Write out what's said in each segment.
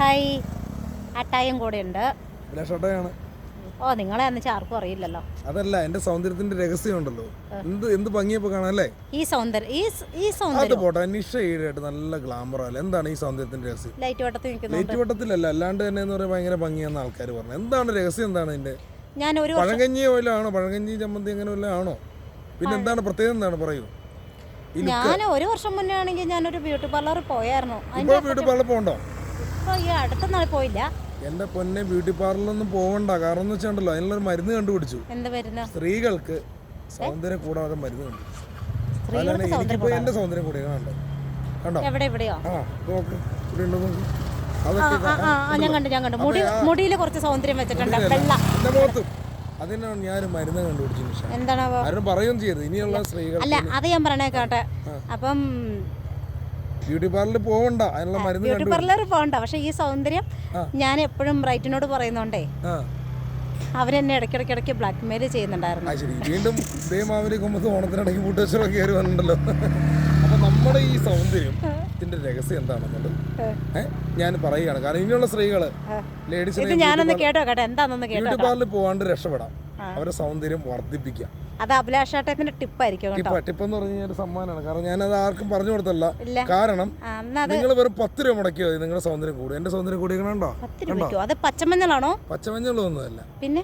Hi അട്ടായും കൂടെ ഉണ്ട് ഓ നിങ്ങളെ ആർക്കും അറിയില്ലല്ലോ. അതല്ല എന്റെ സൗന്ദര്യത്തിന്റെ രഹസ്യം ഉണ്ടല്ലോ. എന്ത് എന്ത് ഭംഗിയപ്പോ കാണാല്ലേ ഈ സൗന്ദര്യം ഈ ഈ സൗന്ദര്യം. പോട്ടെ നിഷ ഈടായിട്ട് നല്ല ഗ്ലാമർ അല്ല? എന്താണ് ഈ സൗന്ദര്യത്തിന്റെ രഹസ്യം? ലൈറ്റ് വട്ടത്തിൽ നിൽക്കുന്നുണ്ട്. ലൈറ്റ് വട്ടത്തിലല്ല അല്ലാണ്ട് തന്നെ എന്ന് പറയാൻ ഭയങ്കര ഭംഗിയാന്ന് ആൾക്കാർ പറഞ്ഞു. എന്താണ് രഹസ്യം? എന്താണ് ഇതിന്റെ ഞാൻ ഒരു വർഷം പഴങ്കഞ്ഞി ആണോ? പഴങ്കഞ്ഞി ചമ്മന്തി അങ്ങനെ വല്ല ആണോ? പിന്നെ എന്താണ് പ്രത്യേകത എന്താണ്? പറയൂ. ഞാൻ ഒരു വർഷം മുന്നേ ആണെങ്കിൽ ഞാനൊരു ബ്യൂട്ടി പാർലറിൽ പോയായിരുന്നു. ബ്യൂട്ടി പാർലർ പോകണ്ടോ? പോയില്ല. എന്റെ പൊന്നെ ബ്യൂട്ടി പാർലറിലൊന്നും പോകണ്ട കാരണം എന്ന് വെച്ചാണ്ടല്ലോ അതിനുള്ളൊരു മരുന്ന് കണ്ടുപിടിച്ചു. എന്താ സ്ത്രീകൾക്ക് സൗന്ദര്യം കൂടാതെ മരുന്ന് കണ്ടു. അതാണ് എനിക്കിപ്പോ എന്റെ സൗന്ദര്യം കൂടി കണ്ടോ. കണ്ടോ? എവിടെ എവിടെയോ? ആ നോക്ക് ഇവിടെ ഉണ്ടോ ഞാൻ കണ്ടു ഞാൻ കണ്ടു. മുടി മുടിയിൽ കുറച്ച് സൗന്ദര്യം വെച്ചിട്ടുണ്ട്. വെള്ള. അതിനാണ് ഞാൻ മരുന്ന് കണ്ടുപിടിച്ചു എന്താണ് ആരും പറയുകയും ചെയ്യരുത്. ഇനിയുള്ള സ്ത്രീകൾ അല്ല അത് ഞാൻ പറഞ്ഞേക്കാട്ടെ കേട്ടെ. അപ്പം ബ്യൂട്ടി പാർലറിൽ പോകണ്ട അതിനുള്ള മരുന്ന് ബ്യൂട്ടി പാർലർ പോകണ്ട പക്ഷെ ഈ സൗന്ദര്യം ഞാൻ എപ്പോഴും ബ്രൈറ്റിനോട് പറയുന്നുണ്ടേ. അവരെന്നെ ഇടയ്ക്കിടയ്ക്ക് ബ്ലാക്ക് മെയിൽ ചെയ്യുന്നുണ്ടായിരുന്നു ശരി. വീണ്ടും ദേമാവിനെ കുമ്പത്ത് ഓണത്തിനിടയ്ക്ക് കൂട്ടുകച്ചറൊക്കെ കയറി വന്നിട്ടുണ്ടല്ലോ. അപ്പൊ നമ്മുടെ ഈ സൗന്ദര്യം ഇതിന്റെ രഹസ്യം എന്താണെന്നുള്ളത് ഞാൻ പറയുകയാണ്. കാരണം ഇനിയുള്ള സ്ത്രീകൾ ലേഡീസ് ലേഡീസിനെ ഞാനൊന്ന് കേട്ടോ കേട്ടോ. എന്താണെന്ന് കേട്ടോ ബ്യൂട്ടി പാർലറിൽ പോകാണ്ട് രക്ഷപ്പെടാം. അവരുടെ സൗന്ദര്യം വർദ്ധിപ്പിക്കാം അത് അഭിലാഷാട്ടത്തിന്റെ ടിപ്പായിരിക്കും ആയിരിക്കും ടിപ്പ് ടിപ്പ് എന്ന് പറഞ്ഞാൽ കഴിഞ്ഞാൽ ഒരു സമ്മാനമാണ്. കാരണം ഞാൻ അത് ആർക്കും പറഞ്ഞു കൊടുത്തല്ല കാരണം നിങ്ങൾ വെറും പത്ത് രൂപ മുടക്കിയോ നിങ്ങളുടെ സൗന്ദര്യം കൂടും. എന്റെ സൗന്ദര്യം കൂടി കണ്ടോ? പത്ത് രൂപയ്ക്കോ അത് പച്ചമഞ്ഞളാണോ? പച്ചമഞ്ഞളൊന്നുമല്ല പിന്നെ?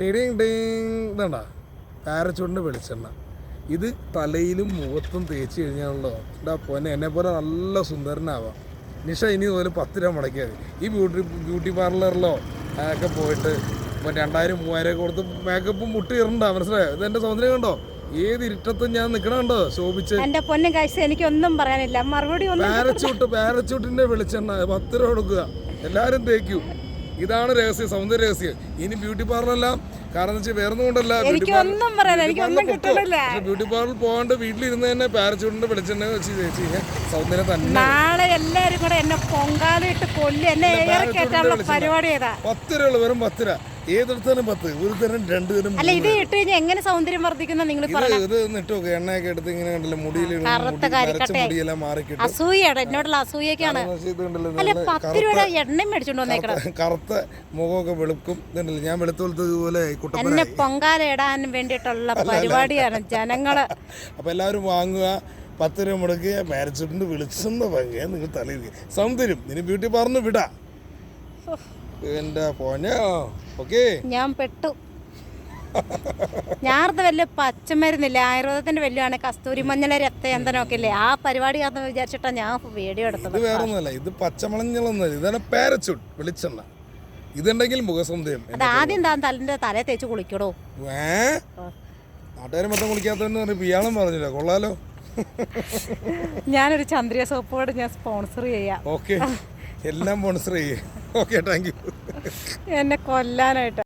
ടിടിങ് ടിങ് ഇതണ്ട. പാരച്ചൂടിന്റെ വെളിച്ചെണ്ണ. ഇത് തലയിലും മുഖത്തും തേച്ച് കഴിഞ്ഞാണല്ലോ. എന്താ പൊന്നെ എന്നെ പോലെ നല്ല സുന്ദരനാവാം. നിഷ ഇനി ഇതുപോലെ പത്ത് രൂപ മുടക്കിയാൽ ഈ ബ്യൂട്ടി ബ്യൂട്ടി പാർലറിലോ ഒക്കെ പോയിട്ട് ഇപ്പം രണ്ടായിരം മൂവായിരം കൊടുത്ത് മേക്കപ്പും മുട്ടി ഇറണ്ട മനസ്സിലായോ? ഇത് എന്റെ സൗന്ദര്യം കണ്ടോ? ഏത് ഇരുട്ടത്തും ഞാൻ നിൽക്കണ കണ്ടോ? ശോഭിച്ച്. എന്റെ പൊന്നും കാഴ്ച എനിക്കൊന്നും പറയാനില്ല. മറുപടി ഒന്നും പാരച്ചൂട്ട് പാരച്ചൂട്ടിന്റെ വെളിച്ചെണ്ണ പത്ത് രൂപ കൊടുക്കുക. എല്ലാവരും തേക്കൂ ഇതാണ് രഹസ്യം സൗന്ദര്യ രഹസ്യം. ഇനി ബ്യൂട്ടി പാർലറെല്ലാം കാരണം വെച്ചാൽ വേറെ ഒന്നും കൊണ്ടല്ല. ബ്യൂട്ടി എനിക്ക് ഒന്നും പാർലർ പോകാണ്ട് വീട്ടിലിരുന്ന് തന്നെ പാരച്ചൂട്ടിന്റെ വെളിച്ചെണ്ണ വെച്ച് ചേച്ചി സൗന്ദര്യം തന്നെ. നാളെ എല്ലാരും കൂടെ എന്നെ പൊങ്കാലിട്ട് കൊല്ലി. എന്നെ. പരിപാടി പത്ത് രൂപ വെറും പത്ത് രൂപ. ഏതെടുത്താലും പത്ത് ഒരു തരം രണ്ട് തരം അല്ല ഇത് ഇട്ട് കഴിഞ്ഞാൽ എങ്ങനെ സൗന്ദര്യം വർദ്ധിക്കുന്ന നിങ്ങൾ ഇത് ഇത് നിട്ട് നോക്ക് എണ്ണയൊക്കെ എടുത്ത് ഇങ്ങനെ കണ്ടല്ലോ മുടിയിൽ കറുത്ത മുടിയെല്ലാം മാറിക്കിട്ട്. അസൂയാണ് എന്നോടുള്ള അസൂയൊക്കെയാണ് അല്ല നല്ല പത്ത് രൂപയുടെ എണ്ണയും മേടിച്ചോണ്ട് വന്നേക്കണം. കറുത്ത- മുഖമൊക്കെ വെളുക്കും ഇതുണ്ടല്ലോ ഞാൻ എന്നെ പൊങ്കാല ഇടാൻ വേണ്ടിയിട്ടുള്ള പരിപാടിയാണ് ജനങ്ങൾ. അപ്പൊ എല്ലാവരും വാങ്ങുക പത്ത് രൂപ മുടക്കുക മാരച്ചിട്ടുണ്ട് വിളിച്ചെന്ന് ഭംഗിയ നിങ്ങൾ തലയിൽ സൗന്ദര്യം ഇനി ബ്യൂട്ടി പാർന്ന് വിടാ. എന്റെ പോഞ്ഞോ ഓക്കെ. ഞാൻ പെട്ടു. ഞാർത്ത വല്ല പച്ചമരുന്നില്ല? ആയുർവേദത്തിന്റെ വലിയാണ് കസ്തൂരി മഞ്ഞള രക്തചന്ദനമൊക്കെ ഇല്ലേ ആ പരിപാടി കാരണം വിചാരിച്ചിട്ടാ ഞാൻ വീഡിയോ എടുത്തത്. വേറെ ഒന്നുമല്ല ഇത് പച്ചമളഞ്ഞളൊന്നുമല്ല ഇതാണ് പാരച്യൂട്ട് വെളിച്ചെണ്ണ. ഇതുണ്ടെങ്കിൽ മുഖസന്ധ്യം അത് ആദ്യം താൻ തലിന്റെ തല തേച്ച് കുളിക്കടോ. ഏ? നാട്ടുകാരെ മൊത്തം കുളിക്കാത്തതെന്ന് പറഞ്ഞ് ഇയാളും പറഞ്ഞില്ല? കൊള്ളാലോ. ഞാനൊരു ചന്ദ്രിയ സോപ്പോട് ഞാൻ സ്പോൺസർ ചെയ്യാം. ഓക്കെ. എല്ലാം സ്പോൺസർ ചെയ്യേ. ഓക്കെ താങ്ക് യു എന്നെ കൊല്ലാനായിട്ട്.